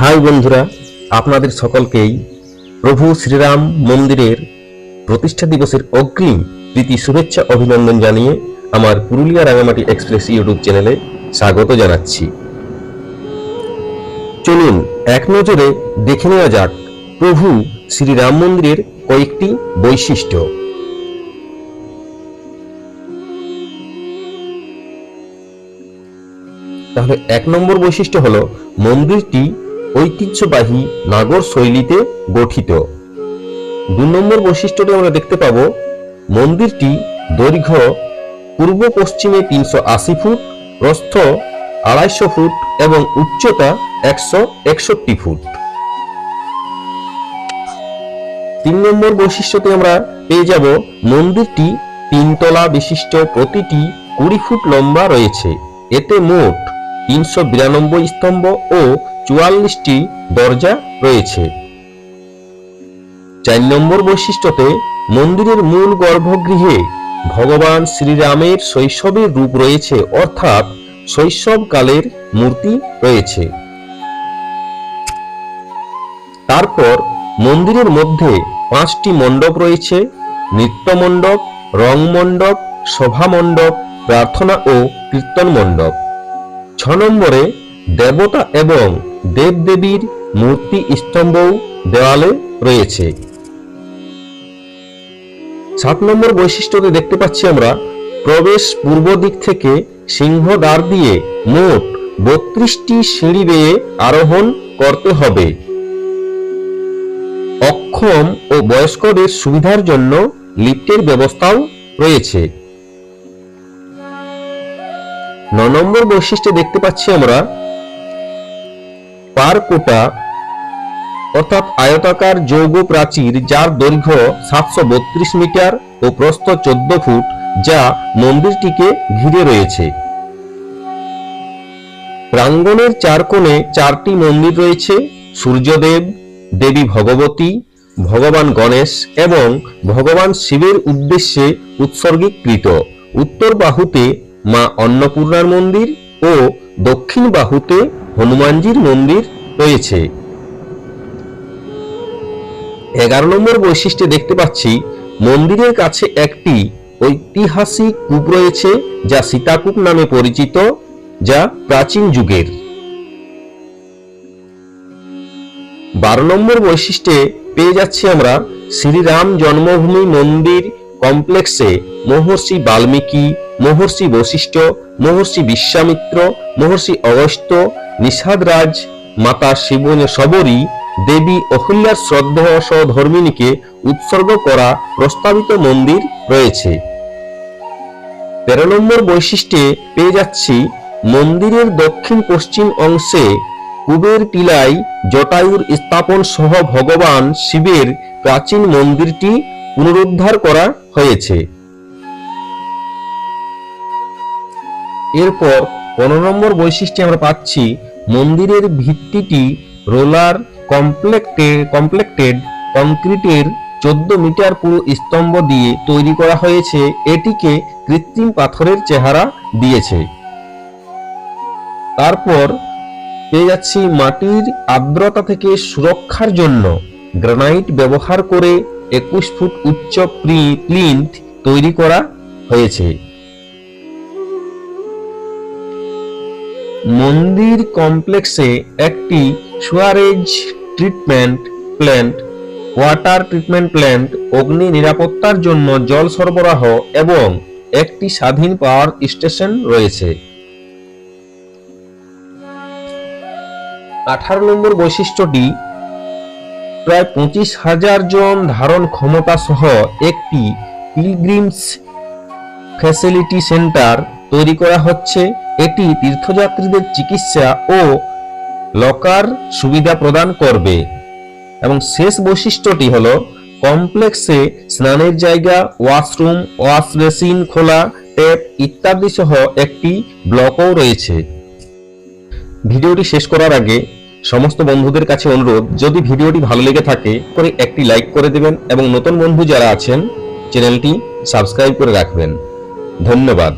High বন্ধুরা, আপনাদের সকলকেই প্রভু শ্রীরাম মন্দিরের প্রতিষ্ঠা দিবসের অগ্রিম প্রীতি শুভেচ্ছা অভিনন্দন জানিয়ে আমার পুরুলিয়া রাঙামাটি এক্সপ্রেস ইউটিউব চ্যানেলে স্বাগত জানাচ্ছি। চলুন, এক নজরে দেখে নেওয়া যাক প্রভু শ্রীরাম মন্দিরের কয়েকটি বৈশিষ্ট্য। তাহলে এক নম্বর বৈশিষ্ট্য হলো, মন্দিরটি ঐতিহ্যবাহী নাগর শৈলীতে গঠিত। দু নম্বর বৈশিষ্ট্যটি আমরা দেখতে পাবো। মন্দিরটি দৈর্ঘ্য পূর্ব পশ্চিমে তিনশো আশি ফুট, প্রস্থ আড়াইশো ফুট এবং উচ্চতা একশো একষট্টি ফুট। তিন নম্বর বৈশিষ্ট্যতে আমরা পেয়ে যাব। মন্দিরটি তিনতলা বিশিষ্ট, প্রতিটি কুড়ি ফুট লম্বা রয়েছে। এতে মোট তিনশো বিরানব্বই স্তম্ভ ও চুয়াল্লিশটি দরজা রয়েছে। চার নম্বর বৈশিষ্ট্যতে মন্দিরের মূল গর্ভগৃহে ভগবান শ্রীরামের শৈশবের রূপ রয়েছে, অর্থাৎ শৈশবকালের মূর্তি রয়েছে। তারপর মন্দিরের মধ্যে পাঁচটি মণ্ডপ রয়েছে, নৃত্য মণ্ডপ, রং মণ্ডপ, সভা মণ্ডপ, প্রার্থনা ও কীর্তন মণ্ডপ। ছ নম্বরে দেবতা এবং দেবদেবীর মূর্তি স্তম্ভও দেওয়ালে রয়েছে। সাত নম্বর বৈশিষ্ট্যতে দেখতে পাচ্ছি আমরা। প্রবেশ পূর্ব দিক থেকে সিংহদ্বার দিয়ে মোট বত্রিশটি সিঁড়ি বেয়ে আরোহণ করতে হবে। অক্ষম ও বয়স্কদের সুবিধার জন্য লিফটের ব্যবস্থাও রয়েছে। ন নম্বর বৈশিষ্ট্যে দেখতে পাচ্ছি আমরা। পারকোটা অর্থাৎ আয়তাকার যৌগ প্রাচীর যার দৈর্ঘ্য সাতশো বত্রিশ মিটার ও প্রস্থ চোদ্দ ফুট, যা মন্দিরটিকে ঘিরে রয়েছে। প্রাঙ্গণের চার কোণে চারটি মন্দির রয়েছে, সূর্যদেব, দেবী ভগবতী, ভগবান গণেশ এবং ভগবান শিবের উদ্দেশ্যে উৎসর্গীকৃত। উত্তর বাহুতে মা অন্নপূর্ণার মন্দির ও দক্ষিণ বাহুতে হনুমানজির মন্দির রয়েছে। এগারো নম্বর বৈশিষ্ট্যে দেখতে পাচ্ছি, মন্দিরের কাছে একটি ঐতিহাসিক কূপ রয়েছে, যা সীতাকূপ নামে পরিচিত, যা প্রাচীন যুগের। বারো নম্বর বৈশিষ্ট্যে পেয়ে যাচ্ছি আমরা শ্রীরাম জন্মভূমি মন্দির কমপ্লেক্সে। মহর্ষি বাল্মীকি, মহর্ষি বশিষ্ঠ, মহর্ষি বিশ্বামিত্র, মহর্ষি অগস্ত্য নিষাদরাজ মাতা শিবন সবরী, দেবী অহিল্যার শ্রদ্ধা সহধর্মিনীকে উৎসর্গ করা প্রস্তাবিত মন্দির রয়েছে। তেরো নম্বর বৈশিষ্ট্যে পেয়ে যাচ্ছি মন্দিরের দক্ষিণ পশ্চিম অংশে কুবের টিলায় জটায়ুর স্থাপন সহ ভগবান শিবের প্রাচীন মন্দিরটি পুনরুদ্ধার করা হয়েছে। এরপর পনেরো নম্বর বৈশিষ্ট্যে আমরা পাচ্ছি মন্দিরের ভিত্তিটি রোলার কমপ্লেক্টেড কমপ্লেক্টেড কংক্রিটের চোদ্দ মিটার পুরো স্তম্ভ দিয়ে তৈরি করা হয়েছে। এটিকে কৃত্রিম পাথরের চেহারা দিয়েছে। তারপর পেয়ে যাচ্ছি মাটির আর্দ্রতা থেকে সুরক্ষার জন্য। গ্রানাইট ব্যবহার করে একুশ ফুট উচ্চ প্লিন্থ তৈরি করা হয়েছে। মন্দির কমপ্লেক্সে একটি sewerage treatment plant, water treatment plant, অগ্নি নিরাপত্তার জন্য জল সরবরাহ এবং একটি স্বাধীন পাওয়ার স্টেশন রয়েছে। আঠারো নম্বর বৈশিষ্ট্যটি, প্রায় পঁচিশ হাজার জন ধারণ ক্ষমতা সহ একটি পিলগ্রিমস ফ্যাসিলিটি সেন্টার তৈরি করা হচ্ছে এটি তীর্থযাত্রীদের চিকিৎসা ও লকার সুবিধা প্রদান করবে। এবং শেষ বৈশিষ্ট্যটি হলো, কমপ্লেক্সে স্নানের জায়গা, ওয়াশরুম, ওয়াশ বেসিন খোলা ট্যাপ ইত্যাদি সহ একটি ব্লকও রয়েছে। ভিডিওটি শেষ করার আগে সমস্ত বন্ধুদের কাছে অনুরোধ, যদি ভিডিওটি ভালো লেগে থাকে, করে একটি লাইক করে দেবেন এবং নতুন বন্ধু যারা আছেন, চ্যানেলটি সাবস্ক্রাইব করে রাখবেন। ধন্যবাদ।